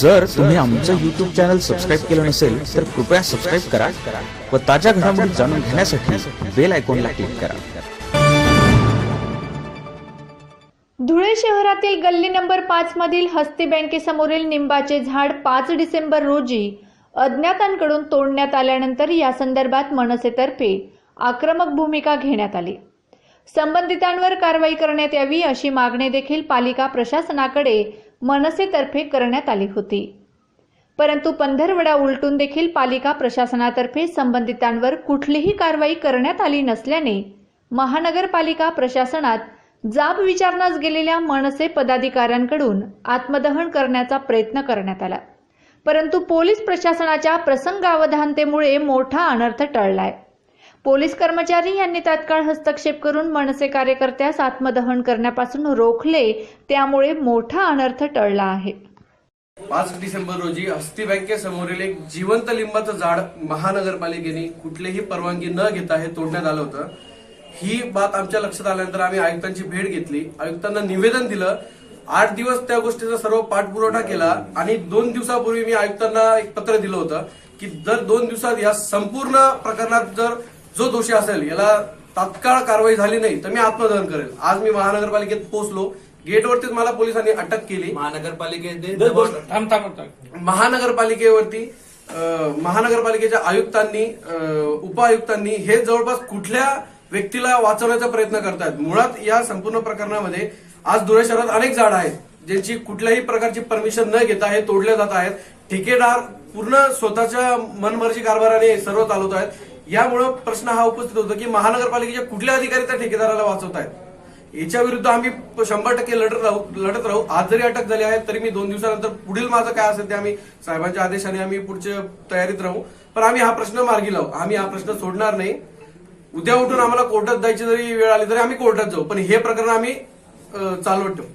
जर तुम्ही आमचं युट्यूब चॅनल सबस्क्राईब केलं नसेल तर कृपया सबस्क्राईब करा व ताज्या घडामोडी जाणून घेण्यासाठी बेल आयकॉनला क्लिक करा. धुळे शहरातील गल्ली नंबर पाच मधील हस्ती बँकेसमोरील निंबाचे झाड पाच डिसेंबर रोजी अज्ञातांकडून तोडण्यात आल्यानंतर या संदर्भात मनसेतर्फे आक्रमक भूमिका घेण्यात आली. संबंधितांवर कारवाई करण्यात यावी अशी मागणी देखील पालिका प्रशासनाकडे मनसेतर्फे करण्यात आली होती. परंतु पंधरवडा उलटून देखील पालिका प्रशासनातर्फे संबंधितांवर कुठलीही कारवाई करण्यात आली नसल्याने महानगरपालिका प्रशासनात जाब विचारण्यास गेलेल्या मनसे पदाधिकाऱ्यांकडून आत्मदहन करण्याचा प्रयत्न करण्यात आला. परंतु पोलीस प्रशासनाच्या प्रसंगावधानतेमुळे मोठा अनर्थ टळलाय. पोलीस कर्मचारी यांनी तात्काळ हस्तक्षेप करून मनसे कार्यकर्त्यास आत्मदहन करण्यापासून रोखले त्यामुळे मोठा अनर्थ टळला आहे. पाच डिसेंबर रोजी हस्ती बँकेसमोरील एक जिवंत लिंबाचं झाड महानगरपालिकेने कुठलीही परवानगी न घेता हे तोडण्यात आलं होतं. ही बात आमच्या लक्षात आल्यानंतर आम्ही आयुक्तांची भेट घेतली. आयुक्तांना निवेदन दिलं. आठ दिवस त्या गोष्टीचा सर्व पाठपुरवठा केला आणि दोन दिवसापूर्वी मी आयुक्तांना एक पत्र दिलं होतं की दर दोन दिवसात या संपूर्ण प्रकरणात जर जो दोषी असेल याला तात्काळ कारवाई झाली नाही तर मी आत्मदहन करेल. आज मी महानगरपालिकेत पोहोचलो. गेटवरतीच मला पोलिसांनी अटक केली. महानगरपालिकेचे दबाव- महानगरपालिकेवरती महानगरपालिकेच्या आयुक्तांनी उपायुक्तांनी हे जवळपास कुठल्या व्यक्तीला वाचवण्याचा प्रयत्न करतायत? मुळात या संपूर्ण प्रकरणामध्ये आज धुळे शहरात अनेक झाड आहेत ज्यांची कुठल्याही प्रकारची परमिशन न घेता हे तोडले जात आहेत. ठेकेदार पूर्ण स्वतःच्या मनमर्जी कारभाराने सर्व चालवत आहेत. यामुळे प्रश्न हा उपस्थित होतो की महानगरपालिकेच्या कुठल्या अधिकारी त्या ठेकेदाराला वाचवत आहेत याच्या विरुद्ध आम्ही शंभर टक्के लढत राहू लढत राहू. आज जरी अटक झाली आहे तरी मी दोन दिवसानंतर पुढील माझं काय असेल ते आम्ही साहेबांच्या आदेशाने आम्ही पुढच्या तयारीत राहू. पण आम्ही हा प्रश्न मार्गी लावू. आम्ही हा प्रश्न सोडणार नाही. उद्या उठून आम्हाला कोर्टात जायची जरी वेळ आली तरी आम्ही कोर्टात जाऊ. पण हे प्रकरण आम्ही चालवत ठेवू.